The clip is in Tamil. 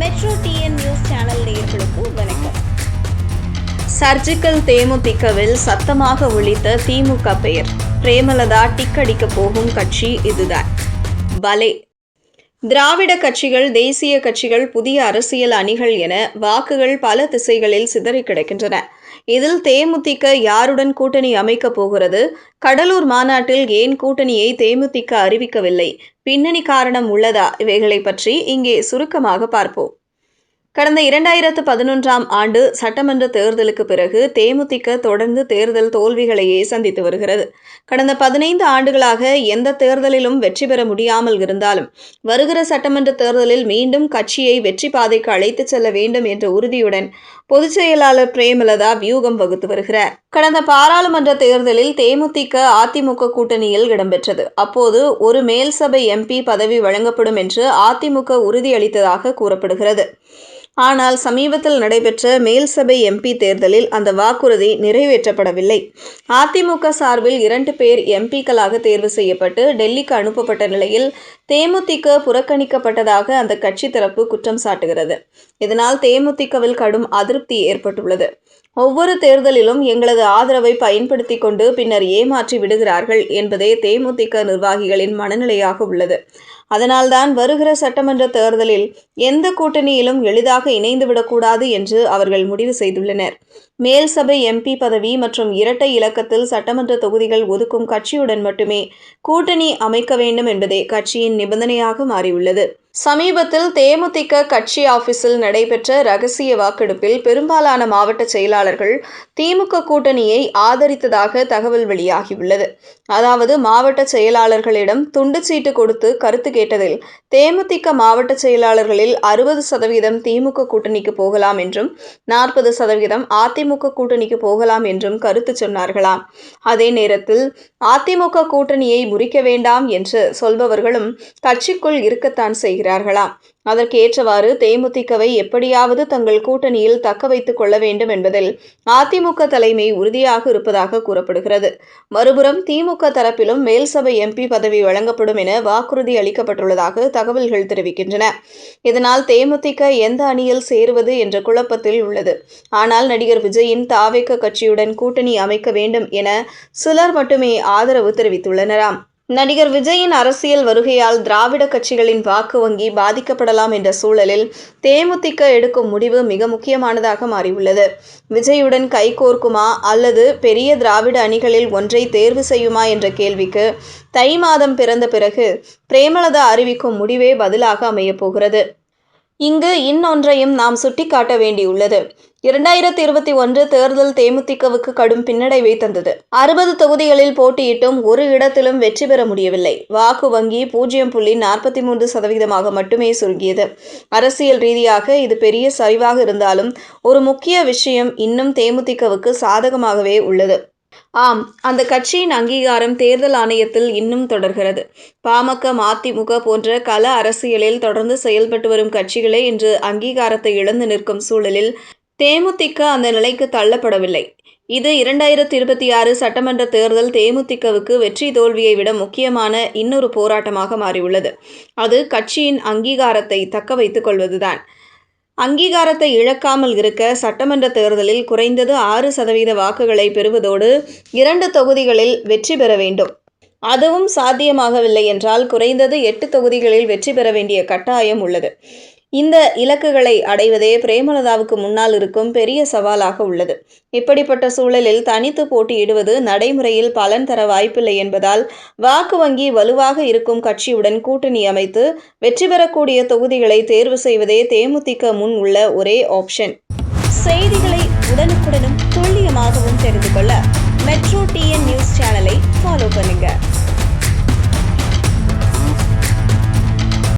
மெட்ரோ டிஎன் நியூஸ் சேனல் நேயர்களுக்கு வணக்கம். சர்ஜிக்கல் தேமுதிகவில் சத்தமாக ஒழித்த திமுக பெயர். பிரேமலதா டிக்கடிக்க போகும் கட்சி இதுதான். பலே திராவிட கட்சிகள் தேசிய கட்சிகள் புதிய அரசியல் அணிகள் என வாக்குகள் பல திசைகளில் சிதறி கிடக்கின்றன. இதில் தேமுதிக யாருடன் கூட்டணி அமைக்கப் போகிறது? கடலூர் மாநாட்டில் ஏன் கூட்டணியை தேமுதிக அறிவிக்கவில்லை? பின்னணி காரணம் உள்ளதா? இவைகளை பற்றி இங்கே சுருக்கமாக பார்ப்போம். கடந்த இரண்டாயிரத்து பதினொன்றாம் ஆண்டு சட்டமன்ற தேர்தலுக்கு பிறகு தேமுதிக தொடர்ந்து தேர்தல் தோல்விகளையே சந்தித்து வருகிறது. கடந்த பதினைந்து ஆண்டுகளாக எந்த தேர்தலிலும் வெற்றி பெற முடியாமல் இருந்தாலும் வருகிற சட்டமன்ற தேர்தலில் மீண்டும் கட்சியை வெற்றி பாதைக்கு அழைத்துச் செல்ல வேண்டும் என்ற உறுதியுடன் பொதுச் செயலாளர் பிரேமலதா வியூகம் வகுத்து வருகிறார். கடந்த பாராளுமன்ற தேர்தலில் தேமுதிக அதிமுக கூட்டணியில் இடம்பெற்றது. அப்போது ஒரு மேல் சபை எம்பி பதவி வழங்கப்படும் என்று அதிமுக உறுதியளித்ததாக கூறப்படுகிறது. ஆனால் சமீபத்தில் நடைபெற்ற மேல் சபை எம்பி தேர்தலில் அந்த வாக்குறுதி நிறைவேற்றப்படவில்லை. அதிமுக சார்பில் இரண்டு பேர் எம்பிக்களாக தேர்வு செய்யப்பட்டு டெல்லிக்கு அனுப்பப்பட்ட நிலையில் தேமுதிக புறக்கணிக்கப்பட்டதாக அந்த கட்சி தரப்பு குற்றம் சாட்டுகிறது. இதனால் தேமுதிகவில் கடும் அதிருப்தி ஏற்பட்டுள்ளது. ஒவ்வொரு தேர்தலிலும் எங்களது ஆதரவை பயன்படுத்தி கொண்டு பின்னர் ஏமாற்றி விடுகிறார்கள் என்பதே தேமுதிக நிர்வாகிகளின் மனநிலையாக உள்ளது. அதனால்தான் வருகிற சட்டமன்ற தேர்தலில் எந்த கூட்டணியிலும் எளிதாக இணைந்து விடக்கூடாது என்று அவர்கள் முடிவு செய்துள்ளனர். மேல் சபை எம்பி பதவி மற்றும் இரட்டை இலக்கத்தில் சட்டமன்ற தொகுதிகள் ஒதுக்கும் கட்சியுடன் மட்டுமே கூட்டணி அமைக்க வேண்டும் என்பதே கட்சியின் நிபந்தனையாக மாறியுள்ளது. சமீபத்தில் தேமுதிக கட்சி ஆபீஸில் நடைபெற்ற ரகசிய வாக்கெடுப்பில் பெரும்பாலான மாவட்ட செயலாளர்கள் திமுக கூட்டணியை ஆதரித்ததாக தகவல் வெளியாகியுள்ளது. அதாவது மாவட்ட செயலாளர்களிடம் துண்டுச்சீட்டு கொடுத்து கருத்து கேட்டதில் தேமுதிக மாவட்ட செயலாளர்களில் அறுபது சதவீதம் திமுக கூட்டணிக்கு போகலாம் என்றும் நாற்பது சதவீதம் அதிமுக கூட்டணிக்கு போகலாம் என்றும் கருத்து சொன்னார்களாம். அதே நேரத்தில் அதிமுக கூட்டணியை முறிக்க வேண்டாம் என்று சொல்பவர்களும் கட்சிக்குள் இருக்கத்தான் இருக்கிறார்களாம் அதற்கு ஏற்றவாறு தேமுதிகவை எப்படியாவது தங்கள் கூட்டணியில் தக்க வைத்துக் கொள்ள வேண்டும் என்பதில் அதிமுக தலைமை உறுதியாக இருப்பதாக கூறப்படுகிறது. மறுபுறம் திமுக தரப்பிலும் மேல்சபை எம்பி பதவி வழங்கப்படும் என வாக்குறுதி அளிக்கப்பட்டுள்ளதாக தகவல்கள் தெரிவிக்கின்றன. இதனால் தேமுதிக எந்த அணியில் சேருவது என்ற குழப்பத்தில் உள்ளது. ஆனால் நடிகர் விஜயின் தாவேக்க கட்சியுடன் கூட்டணி அமைக்க வேண்டும் என சிலர் மட்டுமே ஆதரவு தெரிவித்துள்ளனராம். நடிகர் விஜயின் அரசியல் வருகையால் திராவிட கட்சிகளின் வாக்கு வங்கி பாதிக்கப்படலாம் என்ற சூழலில் தேமுதிக எடுக்கும் முடிவு மிக முக்கியமானதாக மாறியுள்ளது. விஜயுடன் கைகோர்க்குமா அல்லது பெரிய திராவிட அணிகளில் ஒன்றை தேர்வு செய்யுமா என்ற கேள்விக்கு தை மாதம் பிறந்த பிறகு பிரேமலதா அறிவிக்கும் முடிவே பதிலாக அமையப் போகிறது. இங்கு இன்னொன்றையும் நாம் சுட்டிக்காட்ட வேண்டியுள்ளது. இரண்டாயிரத்தி இருபத்தி ஒன்று தேர்தல் தேமுதிகவுக்கு கடும் பின்னடைவை தந்தது. அறுபது தொகுதிகளில் போட்டியிட்டும் ஒரு இடத்திலும் வெற்றி பெற முடியவில்லை. வாக்கு வங்கி பூஜ்ஜியம் புள்ளி நாற்பத்தி மூன்று சதவீதமாக மட்டுமே சுருங்கியது. அரசியல் ரீதியாக இது பெரிய சரிவாக இருந்தாலும் ஒரு முக்கிய விஷயம் இன்னும் தேமுதிகவுக்கு சாதகமாகவே உள்ளது. ஆம் அந்த கட்சியின் அங்கீகாரம் தேர்தல் ஆணையத்தில் இன்னும் தொடர்கிறது. பாமக மதிமுக போன்ற கல அரசியலில் தொடர்ந்து செயல்பட்டு வரும் கட்சிகளே இன்று அங்கீகாரத்தை இழந்து நிற்கும் சூழலில் தேமுதிக அந்த நிலைக்கு தள்ளப்படவில்லை. இது இரண்டாயிரத்தி இருபத்தி ஆறு சட்டமன்ற தேர்தல் தேமுதிகவுக்கு வெற்றி தோல்வியை விட முக்கியமான இன்னொரு போராட்டமாக மாறியுள்ளது. அது கட்சியின் அங்கீகாரத்தை தக்க வைத்துக் கொள்வதுதான். அங்கீகாரத்தை இழக்காமல் இருக்க சட்டமன்ற தேர்தலில் குறைந்தது ஆறு சதவீத வாக்குகளை பெறுவதோடு இரண்டு தொகுதிகளில் வெற்றி பெற வேண்டும். அதுவும் சாத்தியமாகவில்லை என்றால் குறைந்தது எட்டு தொகுதிகளில் வெற்றி பெற வேண்டிய கட்டாயம் உள்ளது. இந்த இலக்குகளை அடைவதே பிரேமலதாவுக்கு முன்னால் இருக்கும் பெரிய சவாலாக உள்ளது. இப்படிப்பட்ட சூழலில் தனித்து போட்டியிடுவது நடைமுறையில் பலன் தர வாய்ப்பில்லை என்பதால் வாக்கு வங்கி வலுவாக இருக்கும் கட்சியுடன் கூட்டணி அமைத்து வெற்றி பெறக்கூடிய தொகுதிகளை தேர்வு செய்வதே தேமுதிக முன் உள்ள ஒரே ஆப்ஷன். செய்திகளை உடனுக்குடனும் துல்லியமாகவும் தெரிந்து கொள்ள மெட்ரோ டிஎன் நியூஸ் சேனலை ஃபாலோ பண்ணுங்கள்